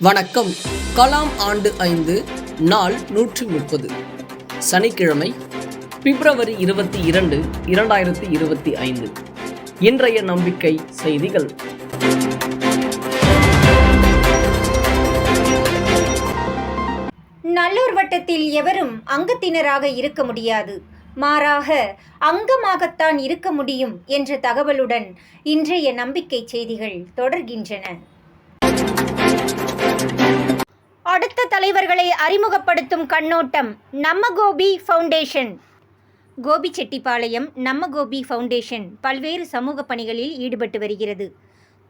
வணக்கம். கலாம் ஆண்டு ஐந்து நாள் நூற்றி முப்பது சனிக்கிழமை பிப்ரவரி இருபத்தி இரண்டு இரண்டாயிரத்தி இருபத்தி ஐந்து. இன்றைய நம்பிக்கை செய்திகள். நல்லூர் வட்டத்தில் எவரும் அங்கத்தினராக இருக்க முடியாது. மாறாக அங்கமாகத்தான் இருக்க முடியும் என்ற தகவலுடன் இன்றைய நம்பிக்கை செய்திகள் தொடர்கின்றன. அடுத்த தலைவர்களை அறிமுகப்படுத்தும் கண்ணோட்டம் நம்ம கோபி ஃபவுண்டேஷன். கோபிச்செட்டிப்பாளையம் நம்ம கோபி ஃபவுண்டேஷன் பல்வேறு சமூக பணிகளில் ஈடுபட்டு வருகிறது.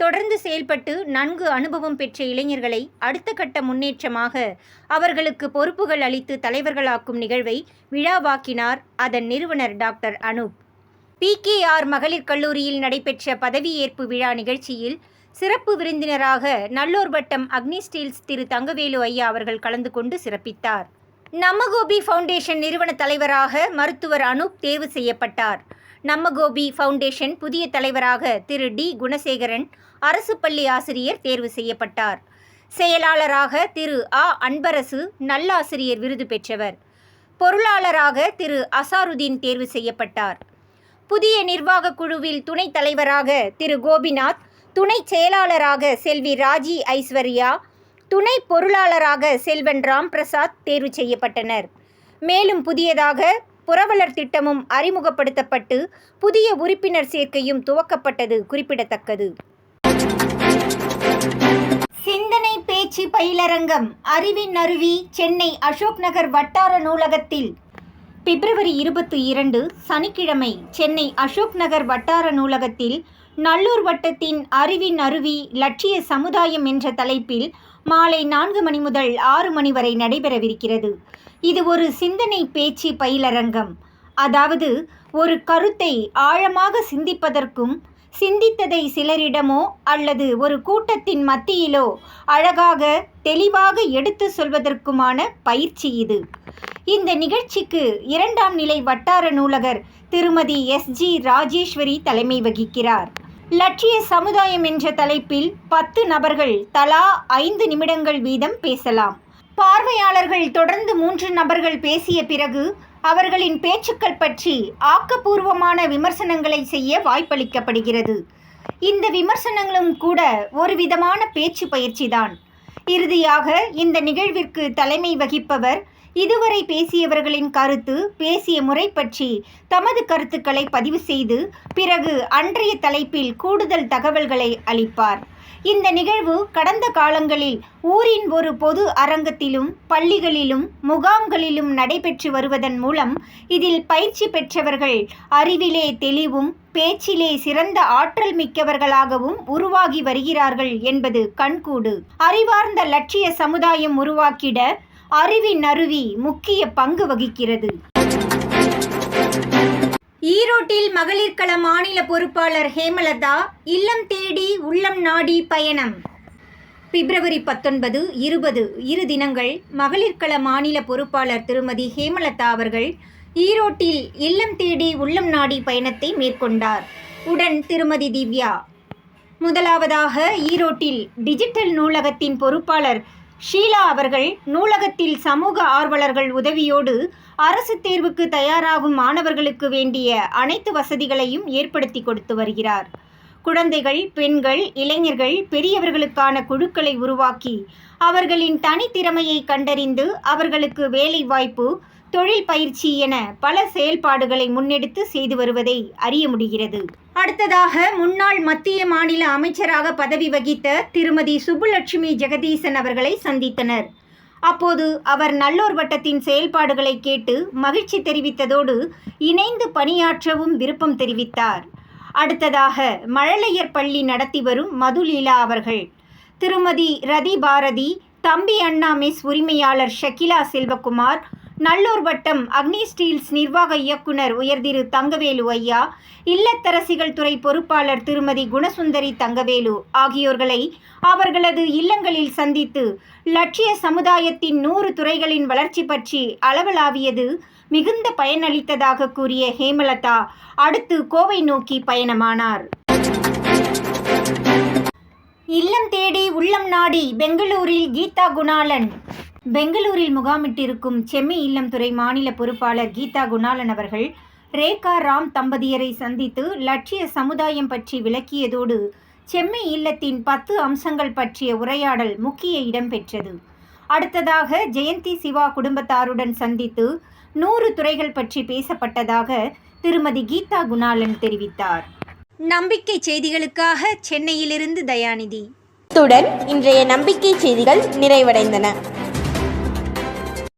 தொடர்ந்து செயல்பட்டு நன்கு அனுபவம் பெற்ற இளைஞர்களை அடுத்த கட்ட முன்னேற்றமாக அவர்களுக்கு பொறுப்புகள் அளித்து தலைவர்களாக்கும் நிகழ்வை விழாவாக்கினார் அதன் நிறுவனர் டாக்டர் அனூப். பிகேஆர் மகளிர் கல்லூரியில் நடைபெற்ற பதவியேற்பு விழா நிகழ்ச்சியில் சிறப்பு விருந்தினராக நல்லூர் வட்டம் அக்னி ஸ்டீல்ஸ் திரு தங்கவேலு ஐயா அவர்கள் கலந்து கொண்டு சிறப்பித்தார். நம்ம கோபி ஃபவுண்டேஷன் நிறுவன தலைவராக மருத்துவர் அனூப் தேர்வு செய்யப்பட்டார். நம்ம கோபி ஃபவுண்டேஷன் புதிய தலைவராக திரு டி. குணசேகரன் அரசு பள்ளி ஆசிரியர் தேர்வு செய்யப்பட்டார். செயலாளராக திரு ஆ. அன்பரசு நல்லாசிரியர் விருது பெற்றவர். பொருளாளராக திரு அசாருதீன் தேர்வு செய்யப்பட்டார். புதிய நிர்வாக குழுவில் துணைத் தலைவராக திரு கோபிநாத் துணை செயலாளராக செல்வி ராஜி ஐஸ்வர்யா துணை பொருளாளராக செல்வன் ராம்பிரசாத் தேர்வு செய்யப்பட்டனர். மேலும் புதியதாக புரவலர் திட்டமும் அறிமுகப்படுத்தப்பட்டு புதிய உறுப்பினர் சேர்க்கையும் துவக்கப்பட்டது குறிப்பிடத்தக்கது. சிந்தனை பேச்சு பயிலரங்கம் அறிவின் அருவி சென்னை அசோக் நகர் வட்டார நூலகத்தில் பிப்ரவரி இருபத்தி இரண்டு சனிக்கிழமை சென்னை அசோக் நகர் வட்டார நூலகத்தில் நல்லூர் வட்டத்தின் அறிவின் அருவி லட்சிய சமுதாயம் என்ற தலைப்பில் மாலை நான்கு மணி முதல் ஆறு மணி வரை நடைபெறவிருக்கிறது. இது ஒரு சிந்தனை பேச்சு பயிலரங்கம். அதாவது ஒரு கருத்தை ஆழமாக சிந்திப்பதற்கும் சிந்தித்ததை சிலரிடமோ அல்லது ஒரு கூட்டத்தின் மத்தியிலோ அழகாக தெளிவாக எடுத்து சொல்வதற்குமான பயிற்சி இது. இந்த நிகழ்ச்சிக்கு இரண்டாம் நிலை வட்டார நூலகர் திருமதி எஸ் ஜி ராஜேஸ்வரி தலைமை வகிக்கிறார். லட்சிய சமுதாயம் என்ற தலைப்பில் பத்து நபர்கள் தலா ஐந்து நிமிடங்கள் வீதம் பேசலாம். பார்வையாளர்கள் தொடர்ந்து மூன்று நபர்கள் பேசிய பிறகு அவர்களின் பேச்சுக்கள் பற்றி ஆக்கப்பூர்வமான விமர்சனங்களை செய்ய வாய்ப்பளிக்கப்படுகிறது. இந்த விமர்சனங்களும் கூட ஒரு விதமான பேச்சு பயிற்சிதான். இறுதியாக இந்த நிகழ்விற்கு தலைமை வகிப்பவர் இதுவரை பேசியவர்களின் கருத்து பேசிய முறை பற்றி தமது கருத்துக்களை பதிவு செய்து பிறகு அன்றைய தலைப்பில் கூடுதல் தகவல்களை அளிப்பார். இந்த நிகழ்வு கடந்த காலங்களில் ஊரின் ஒரு பொது அரங்கத்திலும் பள்ளிகளிலும் முகாம்களிலும் நடைபெற்று வருவதன் மூலம் இதில் பயிற்சி பெற்றவர்கள் அறிவிலே தெளிவும் பேச்சிலே சிறந்த ஆற்றல் மிக்கவர்களாகவும் உருவாகி வருகிறார்கள் என்பது கண்கூடு. அறிவார்ந்த லட்சிய சமுதாயம் உருவாக்கிட அறிவின் அருவி முக்கிய பங்கு வகிக்கிறது. ஈரோட்டில் மகளிர் கள மாநில பொறுப்பாளர் ஹேமலதா இல்லம் தேடி உள்ளம் நாடி பயணம். பிப்ரவரி பத்தொன்பது இருபது இரு தினங்கள் மகளிர் கள மாநில பொறுப்பாளர் திருமதி ஹேமலதா அவர்கள் ஈரோட்டில் இல்லம் தேடி உள்ளம் நாடி பயணத்தை மேற்கொண்டார். உடன் திருமதி திவ்யா. முதலாவதாக ஈரோட்டில் டிஜிட்டல் நூலகத்தின் பொறுப்பாளர் ஷீலா அவர்கள் நூலகத்தில் சமூக ஆர்வலர்கள் உதவியோடு அரசு தேர்வுக்கு தயாராகும் மாணவர்களுக்கு வேண்டிய அனைத்து வசதிகளையும் ஏற்படுத்தி கொடுத்து வருகிறார். குழந்தைகள் பெண்கள் இளைஞர்கள் பெரியவர்களுக்கான குழுக்களை உருவாக்கி அவர்களின் தனித்திறமையை கண்டறிந்து அவர்களுக்கு வேலை வாய்ப்பு தொழில் பயிற்சி என பல செயல்பாடுகளை முன்னெடுத்து செய்து வருவதை அறிய முடிகிறது. அடுத்ததாக முன்னாள் மத்திய மாநில அமைச்சராக பதவி வகித்த திருமதி சுப்புலட்சுமி ஜெகதீசன் அவர்களை சந்தித்தனர். அப்போது அவர் நல்லோர் வட்டத்தின் செயல்பாடுகளை கேட்டு மகிழ்ச்சி தெரிவித்ததோடு இணைந்து பணியாற்றவும் விருப்பம் தெரிவித்தார். அடுத்ததாக மழலையர் பள்ளி நடத்தி வரும் மதுலீலா அவர்கள் திருமதி ரதி பாரதி தம்பி அண்ணா மெஸ் உரிமையாளர் ஷக்கிலா செல்வகுமார் நல்லூர் வட்டம் அக்னி ஸ்டீல்ஸ் நிர்வாக இயக்குனர் உயர்திரு தங்கவேலு ஐயா இல்லத்தரசிகள் துறை பொறுப்பாளர் திருமதி குணசுந்தரி தங்கவேலு ஆகியோர்களை அவர்களது இல்லங்களில் சந்தித்து லட்சிய சமுதாயத்தின் நூறு துறைகளின் வளர்ச்சி பற்றி அளவலாவியது மிகுந்த பயனளித்ததாக கூறிய ஹேமலதா அடுத்து கோவை நோக்கி பயணமானார். இல்லம் தேடி உள்ளம் நாடி பெங்களூரில் கீதா குணாலன் பெங்களூரில் முகாமிட்டிருக்கும் செம்மி இல்லம் துறை மாநில பொறுப்பாளர் கீதா குணாலன் அவர்கள் ரேகா ராம் தம்பதியரை சந்தித்து லட்சிய சமுதாயம் பற்றி விளக்கியதோடு செம்மி இல்லத்தின் பத்து அம்சங்கள் பற்றிய உரையாடல் முக்கிய இடம் பெற்றது. அடுத்ததாக ஜெயந்தி சிவா குடும்பத்தாருடன் சந்தித்து நூறு துறைகள் பற்றி பேசப்பட்டதாக திருமதி கீதா குணாலன் தெரிவித்தார். நம்பிக்கை செய்திகளுக்காக சென்னையிலிருந்து தயாநிதி. இத்துடன் இன்றைய நம்பிக்கை செய்திகள் நிறைவடைந்தன.